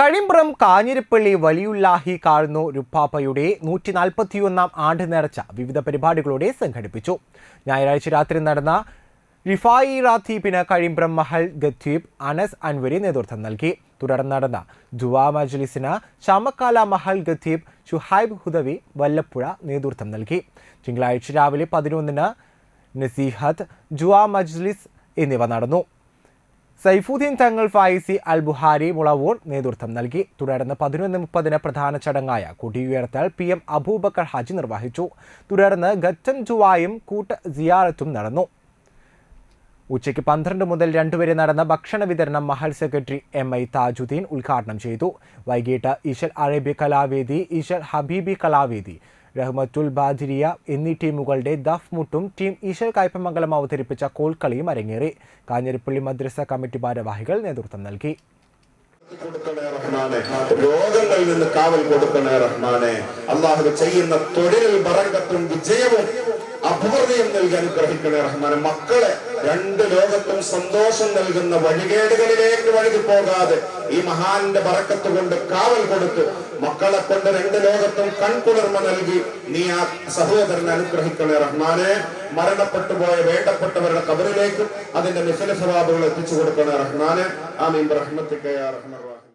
കഴിമ്പ്രം കാഞ്ഞിരപ്പള്ളി വലിയുല്ലാഹി കാഴ്ന്നു രുപ്പാപ്പയുടെ നൂറ്റി നാൽപ്പത്തിയൊന്നാം ആണ്ട് നേർച്ച വിവിധ പരിപാടികളോടെ സംഘടിപ്പിച്ചു. ഞായറാഴ്ച രാത്രി നടന്ന റിഫായി റാത്തീബിന് കഴിമ്പ്രം മഹൽ ഗത്തീബ് അനസ് അൻവരി നേതൃത്വം നൽകി. തുടർന്ന് നടന്ന ദുവാ മജ്ലിസിന് ചാമക്കാല മഹൽ ഗത്തീബ് ഷുഹൈബ് ഹുദവി വല്ലപ്പുഴ നേതൃത്വം നൽകി. തിങ്കളാഴ്ച രാവിലെ പതിനൊന്നിന് നസീഹത്ത് ജുവാ മജ്ലിസ് എന്നിവ നടന്നു. സൈഫുദ്ദീൻ തങ്ങൾ ഫായിസി അൽ ബുഹാരി മുളവൂർ നേതൃത്വം നൽകി. തുടർന്ന് പതിനൊന്ന് മുപ്പതിന് പ്രധാന ചടങ്ങായ കൊടിയുയർത്തൽ പി എം അബൂബക്കർ ഹാജി നിർവഹിച്ചു. തുടർന്ന് ഗച്ചൻ ജുവായും കൂട്ട സിയാറത്തും നടന്നു. ഉച്ചയ്ക്ക് പന്ത്രണ്ട് മുതൽ രണ്ട് വരെ നടന്ന ഭക്ഷണ വിതരണം മഹൽ സെക്രട്ടറി എം ഐ താജുദ്ദീൻ ഉദ്ഘാടനം ചെയ്തു. വൈകിട്ട് ഈശൽ അറേബ്യ കലാവേദി ഈശൽ ഹബീബി കലാവേദി റഹ്മത്തുൽ ബാദിരിയ എന്നീ ടീമുകളുടെ ദഫ് മുട്ടും ടീം ഈശ്വർ കായ്പമംഗലം അവതരിപ്പിച്ച കോൽക്കളിയും അരങ്ങേറി. കാഞ്ഞിരപ്പള്ളി മദ്രസ കമ്മിറ്റി ഭാരവാഹികൾ നേതൃത്വം നൽകി. രോഗങ്ങളിൽ നിന്ന് കാവൽ കൊടുക്കണേ റഹ്മാനെ. അള്ളാഹു ചെയ്യുന്ന തൊഴിലിൽ ബറക്കത്തും വിജയവും അപൂർണയും നൽകി അനുഗ്രഹിക്കണേ റഹ്മാനെ. മക്കളെ രണ്ട് ലോകത്തും സന്തോഷം നൽകുന്ന വഴികേടുകളിലേക്ക് വഴുതി പോകാതെ ഈ മഹാന്റെ പറക്കത്ത് കൊണ്ട് കാവൽ കൊടുത്ത് മക്കളെ കൊണ്ട് രണ്ട് ലോകത്തും കൺകുളിർമ നൽകി നീ ആ സഹോദരനെ അനുഗ്രഹിക്കണേ റഹ്മാനെ. മരണപ്പെട്ടു പോയ വേണ്ടപ്പെട്ടവരുടെ കബറിലേക്കും അതിന്റെ മിസല സ്വഭാവങ്ങൾ എത്തിച്ചു കൊടുക്കണേ റഹ്മാനെ. ആ മീൻ റഹ്മത്തിക്കയ റഹ്മാൻ